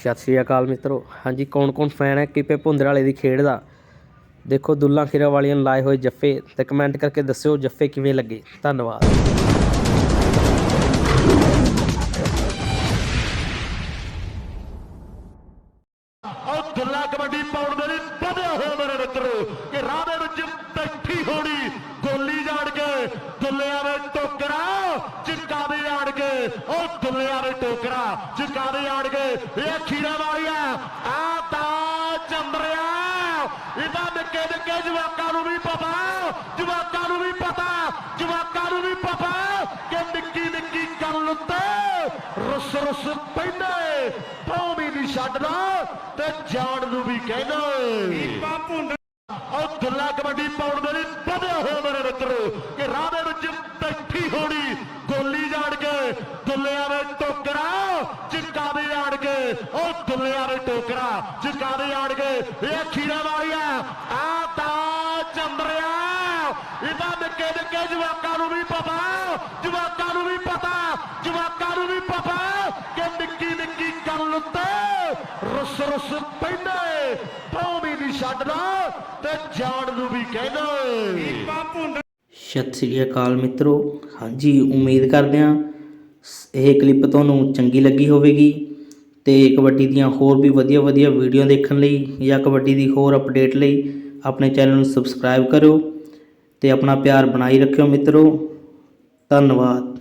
ਸਤਿ ਸ਼੍ਰੀ ਅਕਾਲ ਮਿੱਤਰੋ। ਹਾਂਜੀ ਕੌਣ ਕੌਣ ਫੈਨ ਹੈ? ਕੀਪੇ ਭੁੰਦਰ ਵਾਲੇ ਦੀ ਖੇਡ ਦਾ। ਦੇਖੋ, ਦੁੱਲਾ ਖੀਰਾ ਵਾਲੀਆਂ ਲਾਏ ਹੋਏ ਜੱਫੇ। ਤੇ ਕਮੈਂਟ ਕਰਕੇ ਦੱਸਿਓ ਜੱਫੇ ਕਿਵੇਂ ਲੱਗੇ। ਧੰਨਵਾਦ। ਉਹ ਕਬੱਡੀ ਪਾਉਣ ਦੇ ਲਈ ਵਧਿਆ ਹੋਇਆ ਮੇਰੇ ਮਿੱਤਰੋ, ਕਿ ਰਾਹ ਦੇ ਵਿੱਚ ਬੈਠੀ ਹੋਣੀ ਗੋਲੀ ਜਾੜ ਕੇ ਦੁੱਲਿਆਂ ਦੇ ਟੋਕਰਾ ਚਿੱਕਾ ਦੇ ਆੜ ਕੇ। ਉਹ ਟੋਕਰਾ ਆੜ ਕੇ। ਇਹ ਖੀਰਾ ਵਾਲੀਆ ਆ ਤਾਂ ਚੰਦਰਿਆ ਇਹਦਾ ਨਿੱਕੇ ਨਿੱਕੇ ਜਵਾਕਾਂ ਨੂੰ ਵੀ ਪਤਾ। ਜਵਾਕਾਂ ਨੂੰ ਵੀ ਪਤਾ। ਜਵਾਕਾਂ ਨੂੰ ਵੀ ਪਤਾ ਕਿ ਨਿੱਕੀ ਨਿੱਕੀ ਗੱਲ ਉੱਤੇ ਰੁੱਸ ਰੁੱਸ ਪੈਂਦੇ। ਪਾਉ ਵੀ ਨਹੀਂ ਛੱਡਦਾ ਤੇ ਜਾਣ ਨੂੰ ਵੀ ਕਹਿੰਦਾ। ਉਹ ਦੁੱਲਾ ਕਬੱਡੀ ਪਾਉਣ ਦੇ ਲਈ ਵਧਿਆ ਹੋਇਆ ਮੇਰੇ ਮਿੱਤਰੋ ਕਿ ਰਾਹ ਦੇ ਦੁੱਲਿਆਂ ਦੇ ਟੋਕਰਾ ਚਿੱਕਾ ਦੇ ਆੜ ਕੇ ਉਹ ਦੁੱਲਿਆਂ ਦੇ ਟੋਕਰਾ ਚਿੱਕਾ ਦੇ ਆੜ ਕੇ ਇਹ ਖੀਰਾ ਵਾਲੀਆ ਆ ਤਾਂ ਚੰਦਰਿਆ। ਇਹਦਾ ਨਿੱਕੇ ਨਿੱਕੇ ਜਵਾਕਾਂ ਨੂੰ ਵੀ ਪਤਾ ਜਵਾਕਾਂ ਨੂੰ ਵੀ ਪਤਾ ਜਵਾਕਾਂ ਨੂੰ ਵੀ ਪਤਾ ਕਿ ਨਿੱਕੀ ਨਿੱਕੀ ਗੱਲ ਉੱਤੇ ਰੁੱਸ ਰੁੱਸ ਪੈਂਦੇ ਪਾਉ ਵੀ ਨਹੀਂ ਛੱਡਦਾ ਤੇ ਜਾਣ ਨੂੰ ਵੀ ਕਹਿੰਦਾ। ਸਤਿ ਸ਼੍ਰੀ ਅਕਾਲ ਮਿੱਤਰੋ। ਹਾਂਜੀ ਉਮੀਦ ਕਰਦੇ ਹਾਂ ਇਹ ਕਲਿੱਪ ਤੁਹਾਨੂੰ ਚੰਗੀ ਲੱਗੀ ਹੋਵੇਗੀ ਅਤੇ ਕਬੱਡੀ ਦੀਆਂ ਹੋਰ ਵੀ ਵਧੀਆ ਵਧੀਆ ਵੀਡੀਓ ਦੇਖਣ ਲਈ ਜਾਂ ਕਬੱਡੀ ਦੀ ਹੋਰ ਅਪਡੇਟ ਲਈ ਆਪਣੇ ਚੈਨਲ ਨੂੰ ਸਬਸਕ੍ਰਾਈਬ ਕਰੋ ਅਤੇ ਆਪਣਾ ਪਿਆਰ ਬਣਾਈ ਰੱਖਿਓ ਮਿੱਤਰੋ, ਧੰਨਵਾਦ।